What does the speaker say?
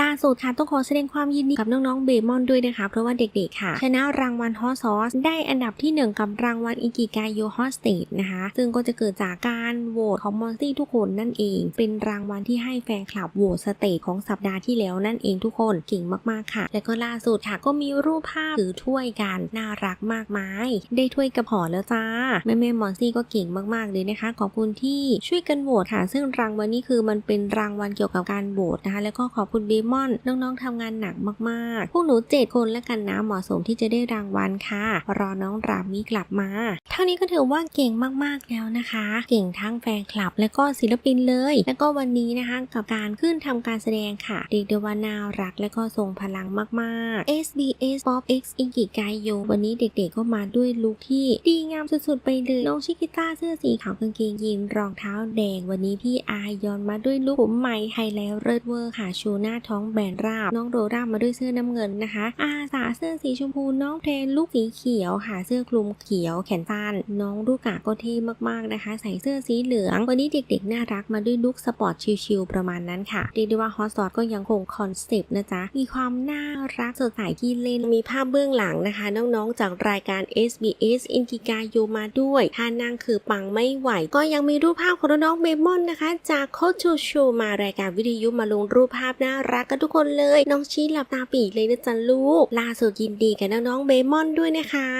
ล่าสุดค่ะต้องขอแสดงความยินดีกับน้องๆเบมอนด้วยนะคะ เพราะว่าเด็กๆค่ะ ชนะรางวัลฮอสซอสได้อันดับที่ 1 กับรางวัลอิกิกายโยฮอสเตดนะคะ ซึ่งก็จะเกิดจากการโหวตของมอนตี้ทุกคนนั่นเอง เป็นรางวัลที่ให้แฟนคลับโหวตสเตจของสัปดาห์ที่แล้วนั่นเองทุกคนเก่งมากๆค่ะ และก็ล่าสุดค่ะก็มีรูปภาพถือถ้วยกันน่ารักมากมาย ได้ถ้วยกระหอแล้วจ้าแม่แม่ๆมอนซี่ก็เก่งมากๆเลยนะคะ ขอบคุณที่ช่วยกันโหวตค่ะ ซึ่งรางวัลนี้คือมันเป็นรางวัลเกี่ยวกับการโหวตนะคะ แล้วก็ขอบคุณเบมอน น้องๆทำงานหนักมากๆ พวกหนูเจ็ดคนแล้วกันนะเหมาะสมที่จะได้รางวัลค่ะ รอน้องรามีกลับมา เท่านี้ก็ถือว่าเก่งมากๆแล้วนะคะ เก่งทั้งแฟนคลับและก็ศิลปินเลย แล้วก็วันนี้นะคะกับการขึ้นทำการแสดงค่ะเรียกได้ว่านารักและก็ทรงพลังมากๆ SBS Pop X อิกิกายโยวันนี้เด็กๆก็มาด้วยลุคที่ดีงามสุดๆไปเลยน้องชิกิต้าเสื้อสีขาวกางเกงยีนรองเท้าแดงวันนี้พี่อายยอนมาด้วยลุคผมใหม่ไฮไลท์เลิศเวอร์ค่ะชูหน้าท้้องแบนราบ น้องโดรามาด้วยเสื้อน้ำเงินนะคะ อาสาเสื้อสีชมพูน้องเทนลูกสีเขียวค่ะเสื้อคลุมเขียวแขนสั้นน้องลูกกาก็เท่มากๆนะคะ ใส่เสื้อสีเหลือง วันนี้เด็กๆน่ารักมาด้วยลุคสปอร์ตชิลๆประมาณนั้นค่ะเรียกได้ว่าฮอตซอสก็ยังคงคอนเซปต์นะจ๊ะมีความน่ารักสดใสที่เล่นมีภาพเบื้องหลังนะคะ น้องๆจากรายการ SBS อินกิกาโยมาด้วยท่านั่งคือปังไม่ไหว ก็ยังมีรูปภาพของน้องเบมอนนะคะ จากโคชูชูมารายการวิทยุมาลงรูปภาพน่ารักกันทุกคนเลย น้องชี้หลับตาปีเลยนะจ๊ะลูกล่าสุดยินดีกับน้องๆเบมอนด้วยนะคะ